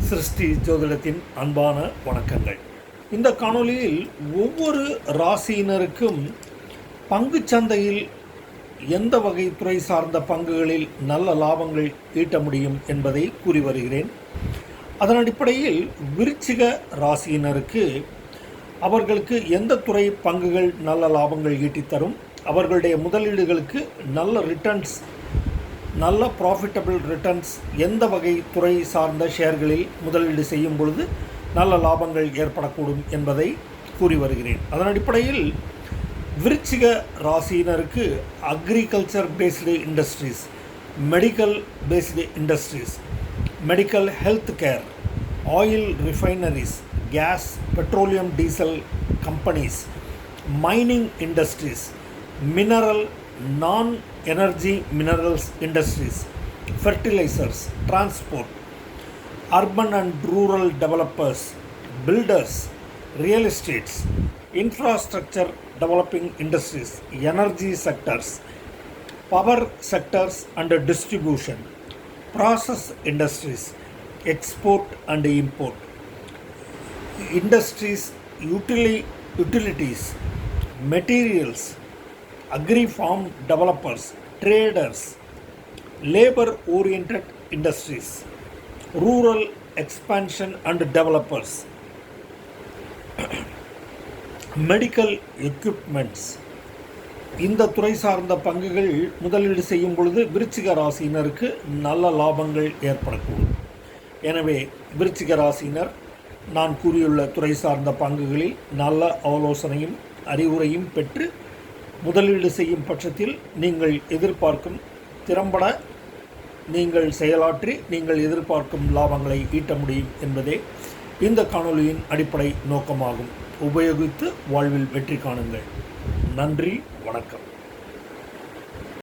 சிருஷ்டி ஜோதிடத்தின் அன்பான வணக்கங்கள். இந்த காணொளியில் ஒவ்வொரு ராசியினருக்கும் பங்குச் சந்தையில் எந்த வகை துறை சார்ந்த பங்குகளில் நல்ல லாபங்கள் ஈட்ட முடியும் என்பதை கூறி வருகிறேன். அதன் அடிப்படையில் விருச்சிக ராசியினருக்கு அவர்களுக்கு எந்த துறை பங்குகள் நல்ல லாபங்கள் ஈட்டித் தரும்? அவர்களுடைய முதலீடுகளுக்கு நல்ல ரிட்டர்ன்ஸ் நல்ல ப்ராஃபிட்டபிள் ரிட்டர்ன்ஸ் எந்த வகை துறை சார்ந்த ஷேர்களில் முதலீடு செய்யும் பொழுது நல்ல லாபங்கள் ஏற்படக்கூடும் என்பதை கூறி வருகிறேன். அதன் அடிப்படையில் விருச்சிக ராசியினருக்கு agriculture based industries medical based industries medical health care oil refineries gas petroleum diesel companies mining industries mineral non energy minerals industries, fertilizers, transport, urban and rural developers, builders, real estates, infrastructure developing industries, energy sectors, power sectors and distribution, process industries, export and import, industries, utility, utilities, materials, agri farm developers traders labour orient industries rural expansion and developers medical equipments இந்த துறை சார்ந்த பங்குகள் முதலீடு செய்யும் பொழுது விருச்சிக ராசியினருக்கு நல்ல லாபங்கள் ஏற்படக்கூடும். எனவே விருச்சிக ராசியினர் நான் கூறியுள்ள துறை சார்ந்த பங்குகளில் நல்ல ஆலோசனையும் அறிவுரையும் பெற்று முதலீடு செய்யும் பட்சத்தில் நீங்கள் எதிர்பார்க்கும் திறம்பட நீங்கள் செயலாற்றி நீங்கள் எதிர்பார்க்கும் லாபங்களை ஈட்ட முடியும் என்பதே இந்த காணொலியின் அடிப்படை நோக்கமாகும். உபயோகித்து வாழ்வில் வெற்றி காணுங்கள். நன்றி வணக்கம்.